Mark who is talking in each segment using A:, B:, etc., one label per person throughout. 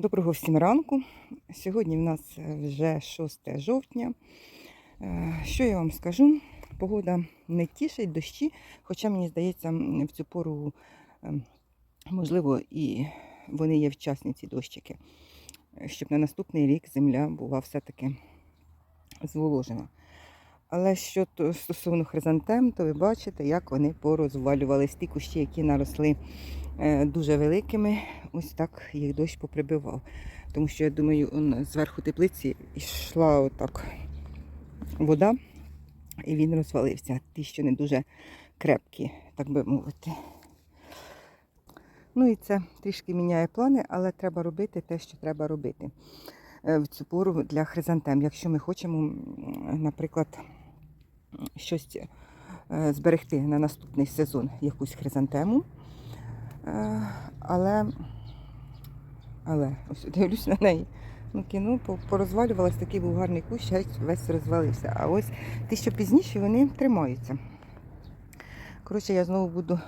A: Доброго всім ранку. Сьогодні в нас вже 6 жовтня. Е, Що я вам скажу? Погода не тішить, дощі, хоча мені здається, в цю пору, ем, можливо, і вони є вчасні, ці дощики, е, щоб на наступний рік земля була все-таки зволожена. Але що стосовно хризантем, то ви бачите, як вони порозвалювалися. Ті кущі, які наросли е, дуже великими, ось так їх дощ поприбивав. Тому що я думаю, он зверху теплиці йшла отак вода, і він розвалився. Ті, що не дуже крепкі, так би мовити. Ну і це трішки міняє плани, але треба робити те, що треба робити е, в цю пору для хризантем. Якщо ми хочемо, наприклад, щось е, зберегти на наступний сезон якусь хризантему. Е, Але, але ось дивлюсь на неї. Ну, кіно по- порозвалювалась, такий був гарний кущ, весь розвалився. А ось ті, що пізніше, вони тримаються. Коротше, я знову буду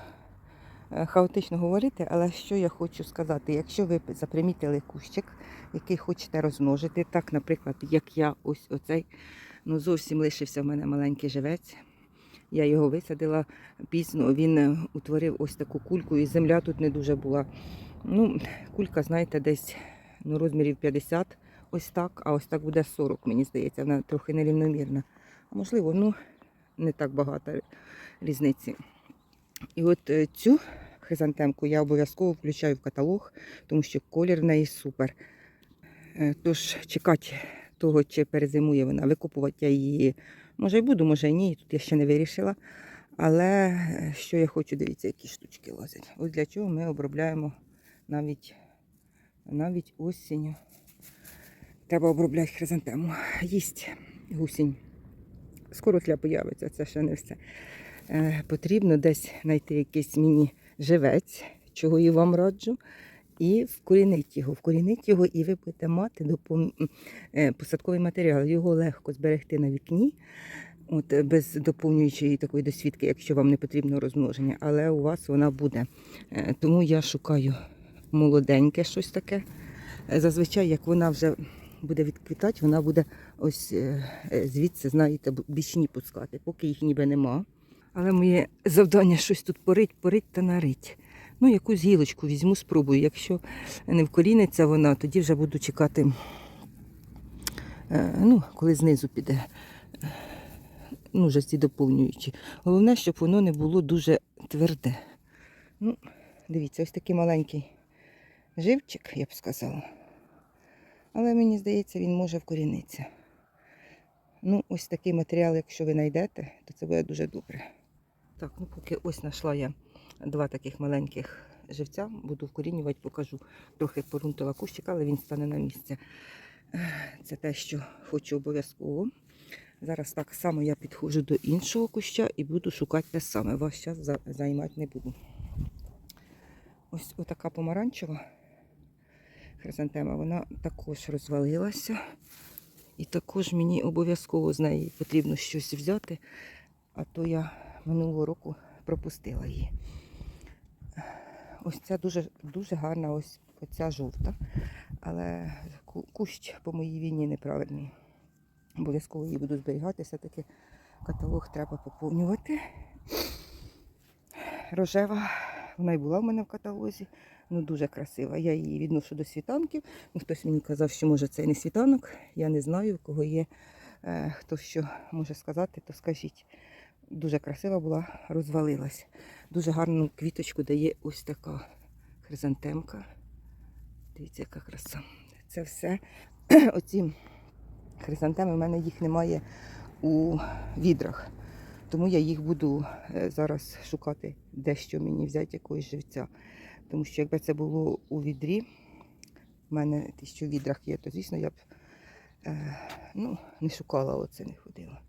A: е, хаотично говорити, але що я хочу сказати, якщо ви запримітили кущик, який хочете розмножити, так, наприклад, як я, ось оцей, ну зовсім лишився в мене маленький живець. Я його висадила пізно, він е, утворив ось таку кульку, і земля тут не дуже була. Ну, кулька, знаєте, десь ну, розмірів 50, ось так, а ось так буде 40, мені здається, вона трохи нерівномірна. А можливо, ну, не так багато різниці. І от е, цю хризантемку я обов'язково включаю в каталог, тому що колір в неї супер. Е, Тож чекати того, чи перезимує вона, викопувати я її. Може і буду, може і ні, тут я ще не вирішила. Але е, що я хочу, дивіться, які штучки лазять. Ось для чого ми обробляємо навіть, навіть осінню. Треба обробляти хризантему. Їсть гусінь. Скоро тля появиться, це ще не все. Е, потрібно десь знайти якийсь міні-живець, чого і вам раджу, і вкорінити його. Вкорінити його, і ви будете мати допом... е, посадковий матеріал. Його легко зберегти на вікні, от, е, без доповнюючої такої досвідки, якщо вам не потрібно розмноження, але у вас вона буде. Е, Тому я шукаю молоденьке щось таке. Зазвичай, як вона вже буде відквітати, вона буде ось звідси, знаєте, бічні пускати, поки їх ніби нема. Але моє завдання щось тут порить, порить та нарить. Ну, якусь гілочку візьму, спробую. Якщо не вкоріниться вона, тоді вже буду чекати, е, ну, коли знизу піде. Ну, вже ці доповнюючі. Головне, щоб воно не було дуже тверде. Ну, дивіться, ось такий маленький живчик, я б сказала. Але мені здається, він може вкорінитися. Ну, ось такий матеріал, якщо ви знайдете, то це буде дуже добре. Так, ну поки ось знайшла я два таких маленьких живця, буду вкорінювати, покажу. Трохи порунтила кущика, але він стане на місце. Це те, що хочу обов'язково. Зараз так само я підходжу до іншого куща і буду шукати те саме. Вас час займати не буду. Ось отака помаранчева хризантема, вона також розвалилася. І також мені обов'язково з неї потрібно щось взяти, а то я минулого року пропустила її. Ось ця дуже, дуже гарна, ось оця жовта. Але кущ по моїй війні неправильний. Обов'язково її буду зберігати, все-таки каталог треба поповнювати. Рожева, вона й була в мене в каталозі. Ну, дуже красива. Я її відношу до світанків. Ну, хтось мені казав, що може це не світанок. Я не знаю, у кого є. Е, хто що може сказати, то скажіть. Дуже красива була, розвалилась. Дуже гарну квіточку дає ось така хризантемка. Дивіться, яка краса. Це все. Оці хризантеми, в мене їх немає у відрах. Тому я їх буду е, зараз шукати, де що мені взяти якогось живця. Тому що якби це було у відрі, в мене ті, що в відрах є, то звісно я б е, ну, не шукала оце, не ходила.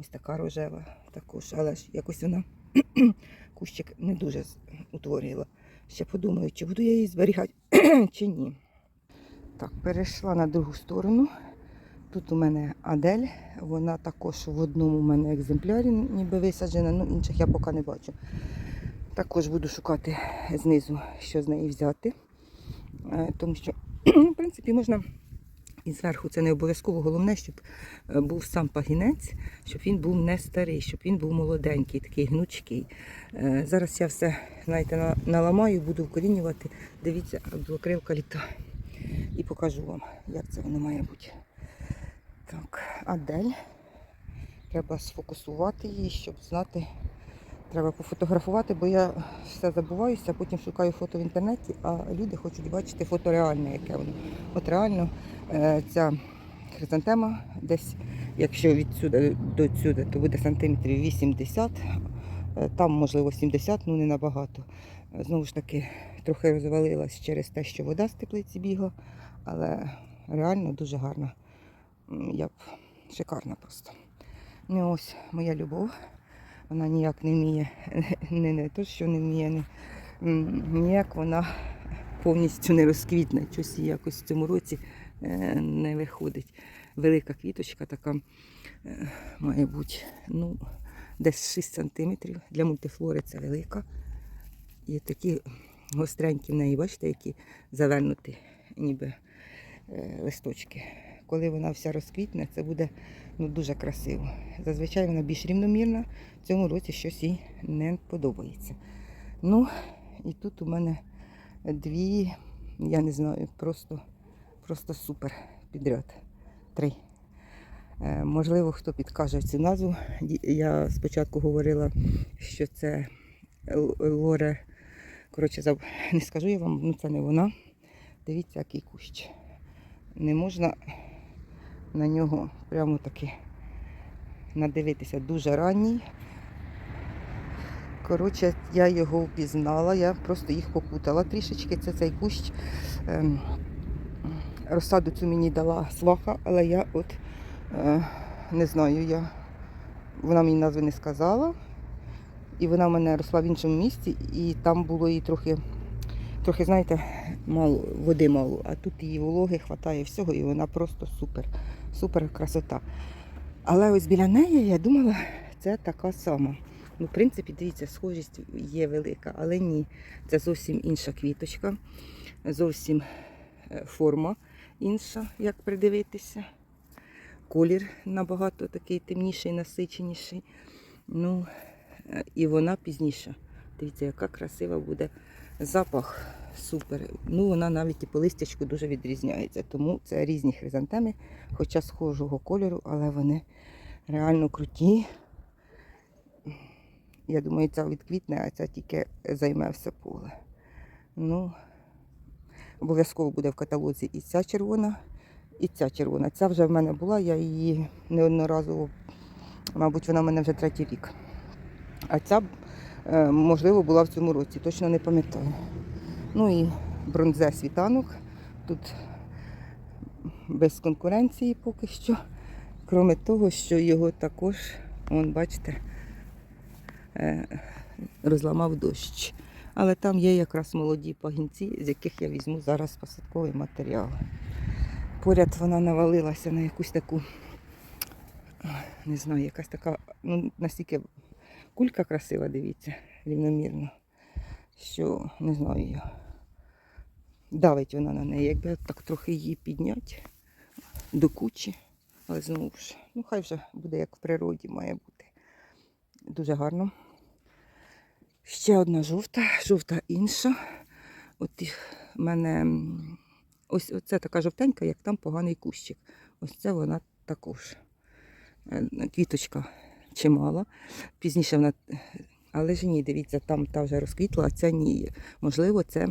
A: Ось така рожева також, але ж якось вона кущик не дуже утворила. Ще подумаю, чи буду я її зберігати, чи ні. Так, перейшла на другу сторону. Тут у мене Адель, вона також в одному у мене екземплярі ніби висаджена, ну інших я поки не бачу. Також буду шукати знизу, що з неї взяти, е, тому що В принципі, можна і зверху це не обов'язково. Головне, щоб е, був сам пагінець, щоб він був не старий, щоб він був молоденький, такий гнучкий. Е, Зараз я все, знаєте, наламаю, буду вкорінювати. Дивіться, білокрилка літає. І покажу вам, як це воно має бути. Так, Адель. Треба сфокусувати її, щоб знати. Треба пофотографувати, бо я все забуваюся, потім шукаю фото в інтернеті, а люди хочуть бачити фото реальне, яке воно. От реально е, ця хризантема десь, якщо відсюди до сюди, то буде сантиметрів 80, е, там можливо 70, ну не набагато. Знову ж таки, трохи розвалилась через те, що вода з теплиці бігла, але реально дуже гарна. Я б шикарна просто. Ну ось моя любов. Вона ніяк не вміє, не, не то, що не вміє, не, ніяк вона повністю не розквітне. Щось їй якось в цьому році е, не виходить. Велика квіточка така е, має бути ну, десь 6 сантиметрів. Для мультифлори це велика. І такі гостренькі в неї, бачите, які завернуті, ніби е, листочки. Коли вона вся розквітне, це буде ну, дуже красиво. Зазвичай вона більш рівномірна. В цьому році щось їй не подобається. Ну, і тут у мене дві, я не знаю, просто, просто супер підряд. Три. Е, можливо, хто підкаже цю назву. Я спочатку говорила, що це Лоре. Коротше, не скажу я вам, ну це не вона. Дивіться, який кущ. Не можна на нього прямо таки надивитися дуже ранній. Коротше, я його впізнала, я просто їх попутала трішечки. Це цей кущ. Ем, розсаду цю мені дала сваха, але я от е, не знаю, я, вона мені назви не сказала. І вона в мене росла в іншому місці, і там було їй трохи, трохи, знаєте, мало, води мало, а тут її вологи хватає всього, і вона просто супер, супер красота. Але ось біля неї я думала, це така сама. Ну, в принципі, дивіться, схожість є велика, але ні. Це зовсім інша квіточка, зовсім е, форма інша, як придивитися. Колір набагато такий темніший, насиченіший. Ну, е, і вона пізніша. Дивіться, яка красива буде запах. Супер. Ну, вона навіть і по листячку дуже відрізняється. Тому це різні хризантеми, хоча схожого кольору, але вони реально круті. Я думаю, ця відквітне, а ця тільки займе все поле. Ну, обов'язково буде в каталозі і ця червона, і ця червона. Ця вже в мене була, я її неодноразово, мабуть, вона в мене вже третій рік. А ця, е, можливо, була в цьому році, точно не пам'ятаю. Ну і бронзе світанок. Тут без конкуренції поки що. Крім того, що його також, вон, бачите, е, розламав дощ. Але там є якраз молоді пагінці, з яких я візьму зараз посадковий матеріал. Поряд вона навалилася на якусь таку, не знаю, якась така, ну, настільки кулька красива, дивіться, рівномірно, що не знаю я. Давить вона на неї, якби так трохи її підняти до кучі. Але знову ж, ну хай вже буде як в природі має бути. Дуже гарно. Ще одна жовта, жовта інша. От мене ось оце така жовтенька, як там поганий кущик. Ось це вона також. Е, Квіточка чимала. Пізніше вона. Але ж ні, дивіться, там та вже розквітла, а ця ні. Можливо, це,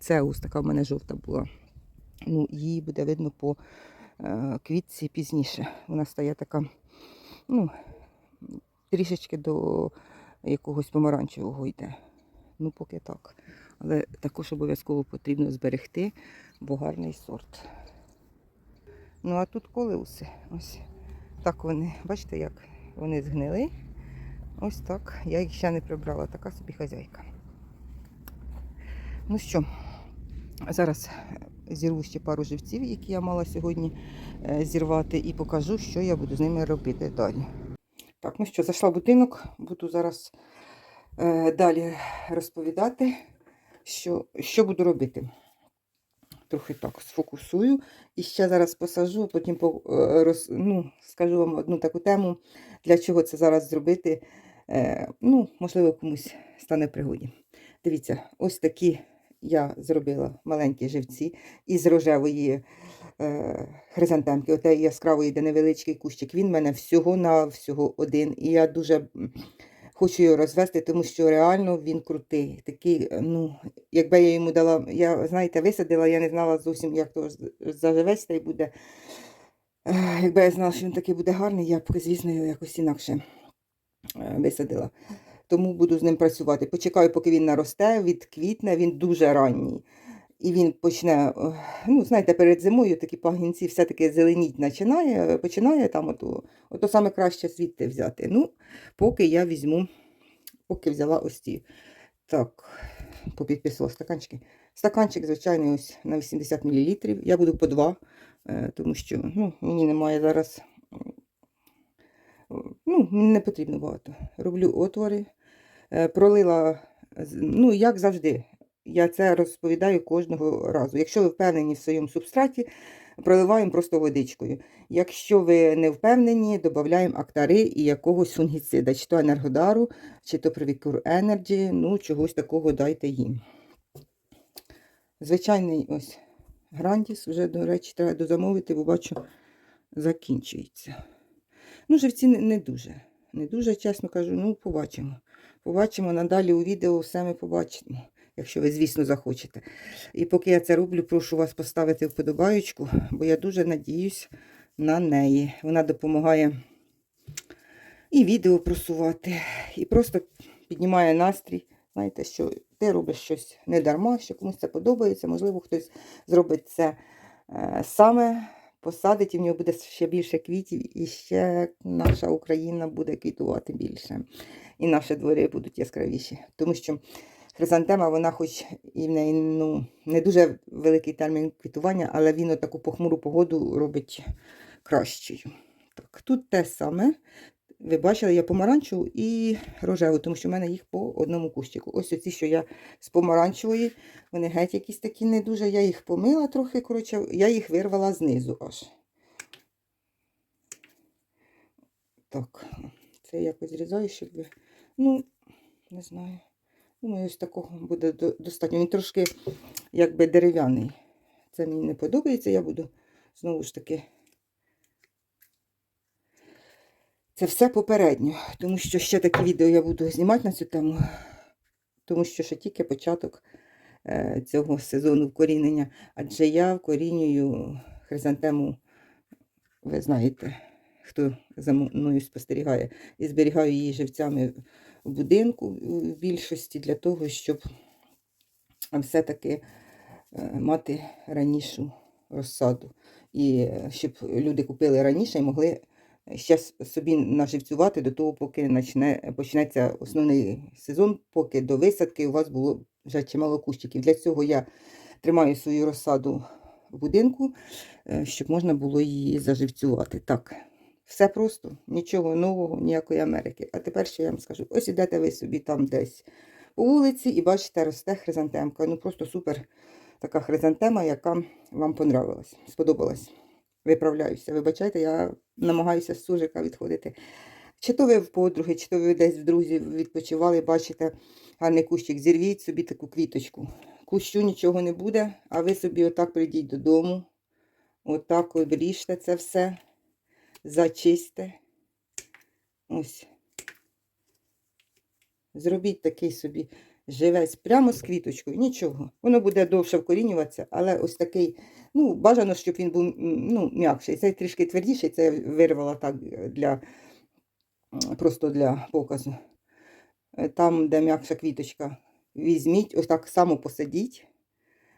A: це ось така в мене жовта була. Ну, її буде видно по е, квітці пізніше. Вона стає така, ну, трішечки до якогось помаранчевого йде. Ну, поки так. Але також обов'язково потрібно зберегти, бо гарний сорт. Ну, а тут колеуси. Ось так вони, бачите, як вони згнили. Ось так. Я їх ще не прибрала, така собі хазяйка. Ну що, зараз зірву ще пару живців, які я мала сьогодні е, зірвати, і покажу, що я буду з ними робити далі. Так, ну що, зайшла в будинок, буду зараз е, далі розповідати, що, що буду робити. трохи так сфокусую. І ще зараз посажу, потім по, е, роз, ну, скажу вам одну таку тему, для чого це зараз зробити. Е, ну, можливо, комусь стане пригоді. Дивіться, ось такі я зробила маленькі живці із рожевої е, хризантемки. Отей яскравий, де невеличкий кущик. Він в мене всього на всього один. І я дуже хочу його розвести, тому що реально він крутий. Такий, е, ну, якби я йому дала, я, знаєте, висадила, я не знала зовсім, як то заживеться і буде. Е, Якби я знала, що він такий буде гарний, я б, звісно, його якось інакше е, висадила. Тому буду з ним працювати. Почекаю, поки він наросте, відквітне, він дуже ранній. І він почне, е, ну, знаєте, перед зимою такі пагінці все-таки зеленіть починає, починає там ото, ото саме краще звідти взяти. Ну, поки я візьму, поки взяла ось ці. Так, попідписувала стаканчики. Стаканчик, звичайний, ось на 80 мл. Я буду по два, е, тому що ну, мені немає зараз. Ну, не потрібно багато. Роблю отвори. Е, Пролила, ну, як завжди, я це розповідаю кожного разу. Якщо ви впевнені в своєму субстраті, проливаємо просто водичкою. Якщо ви не впевнені, додаємо актари і якогось фунгіцида, чи то енергодару, чи то Привікур Energy, ну, чогось такого дайте їм. Звичайний ось грандіс, вже, до речі, треба дозамовити, бо бачу, закінчується. Ну, живці не дуже. Не дуже, чесно кажу, ну, побачимо. Побачимо надалі у відео, все ми побачимо, якщо ви, звісно, захочете. І поки я це роблю, прошу вас поставити вподобаючку, бо я дуже надіюсь на неї. Вона допомагає і відео просувати, і просто піднімає настрій. Знаєте, що ти робиш щось не дарма, що комусь це подобається. Можливо, хтось зробить це е, саме, посадить, і в нього буде ще більше квітів, і ще наша Україна буде квітувати більше. І наші двори будуть яскравіші. Тому що хризантема, вона хоч і в неї ну, не дуже великий термін квітування, але він таку похмуру погоду робить кращою. Так, тут те саме. Ви бачили, я помаранчеву і рожеву, тому що в мене їх по одному кущику. Ось оці, що я з помаранчевої, вони геть якісь такі не дуже. Я їх помила трохи, коротше, я їх вирвала знизу аж. Так, це якось зрізаю, щоб. Ну, не знаю. Думаю, ось такого буде достатньо. Він трошки якби дерев'яний. Це мені не подобається, я буду знову ж таки. Це все попередньо, тому що ще такі відео я буду знімати на цю тему, тому що ще тільки початок е, цього сезону вкорінення. Адже я вкорінюю хризантему, ви знаєте, хто за мною спостерігає, і зберігаю її живцями в будинку в більшості для того, щоб все-таки е, мати ранішу розсаду. І е, щоб люди купили раніше і могли ще собі наживцювати до того, поки почне, почнеться основний сезон, поки до висадки у вас було вже чимало кущиків. Для цього я тримаю свою розсаду в будинку, е, щоб можна було її заживцювати. Так, все просто, нічого нового, ніякої Америки. А тепер що я вам скажу: ось ідете ви собі там десь по вулиці і бачите, росте хризантемка. Ну просто супер така хризантема, яка вам понравилась, сподобалась. Виправляюся. Вибачайте, я намагаюся з сужика відходити. Чи то ви в подруги, чи то ви десь в друзів відпочивали, бачите гарний кущик, зірвіть собі таку квіточку. Кущу нічого не буде, а ви собі отак прийдіть додому, отак обріжте це все, зачисте. Ось. Зробіть такий собі живець прямо з квіточкою, нічого. Воно буде довше вкорінюватися, але ось такий, ну, бажано, щоб він був ну, м'якший. Цей трішки твердіший, це я вирвала так для, просто для показу. Е, Там, де м'якша квіточка, візьміть, ось так само посадіть,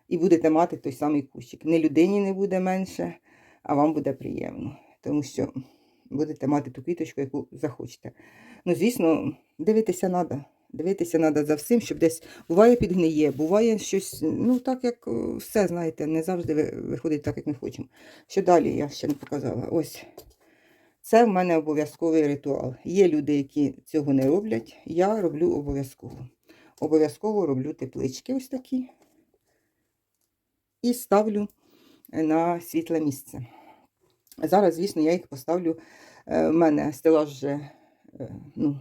A: і будете мати той самий кущик. Не людині не буде менше, а вам буде приємно, тому що будете мати ту квіточку, яку захочете. Ну, звісно, дивитися треба. Дивитися треба за всім, щоб десь буває підгниє, буває щось, ну так як е, все, знаєте, не завжди виходить так, як ми хочемо. Що далі я ще не показала. Ось. Це в мене обов'язковий ритуал. Є люди, які цього не роблять. Я роблю обов'язково. Обов'язково роблю теплички ось такі. і ставлю на світле місце. Зараз, звісно, я їх поставлю. У мене стелаж вже е, ну,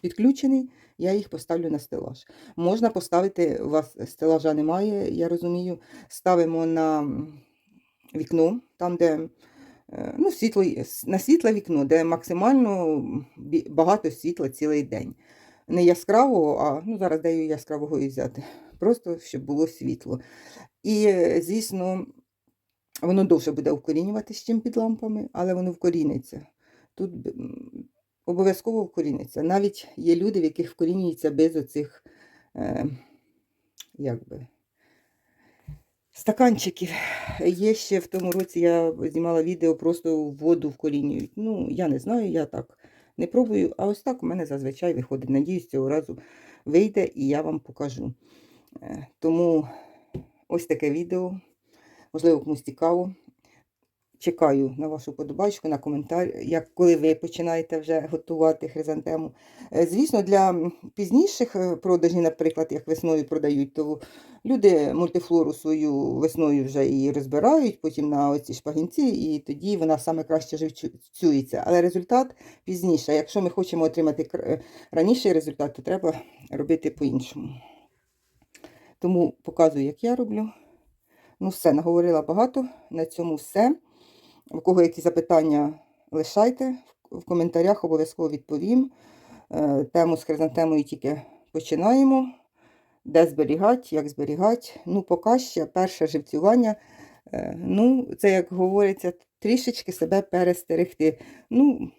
A: підключений, я їх поставлю на стелаж. Можна поставити, у вас стелажа немає, я розумію, ставимо на вікно, там, де е, ну, світло, на світле вікно, де максимально багато світла цілий день. Не яскравого, а ну, зараз даю яскравого і взяти. Просто щоб було світло. І, е, звісно, воно довше буде вкорінюватися, ніж під лампами, але воно вкоріниться. Тут обов'язково вкоріниться. Навіть є люди, в яких вкорінюється без оцих, е, як стаканчиків. Є ще в тому році я знімала відео, просто в воду вкорінюють. Ну, я не знаю, я так не пробую, а ось так у мене зазвичай виходить. Надіюсь, цього разу вийде і я вам покажу. Е, Тому ось таке відео. Можливо, комусь цікаво. Чекаю на вашу подобачку, на коментар, як коли ви починаєте вже готувати хризантему. Е, Звісно, для пізніших е, продажів, наприклад, як весною продають, то люди мультифлору свою весною вже її розбирають, потім на оці шпагінці, і тоді вона саме краще живцюється. Але результат пізніше. Якщо ми хочемо отримати е, раніший результат, то треба робити по-іншому. Тому показую, як я роблю. Ну, все, наговорила багато. На цьому все. У кого які запитання, лишайте в коментарях, обов'язково відповім. Е, Тему з хризантемою тільки починаємо. Де зберігати, як зберігати. Ну, поки ще перше живцювання. е, Ну, це, як говориться, трішечки себе перестерегти. Ну,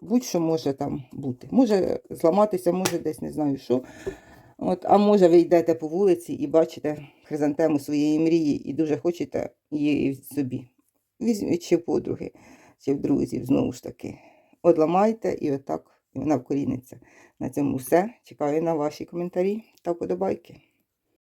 A: будь-що може там бути. Може зламатися, може десь не знаю що. От, а може ви йдете по вулиці і бачите хризантему своєї мрії і дуже хочете її собі. Візьміть чи подруги, чи в друзів, знову ж таки. Одламайте і отак вона вкоріниться. На цьому все. Чекаю на ваші коментарі та вподобайки.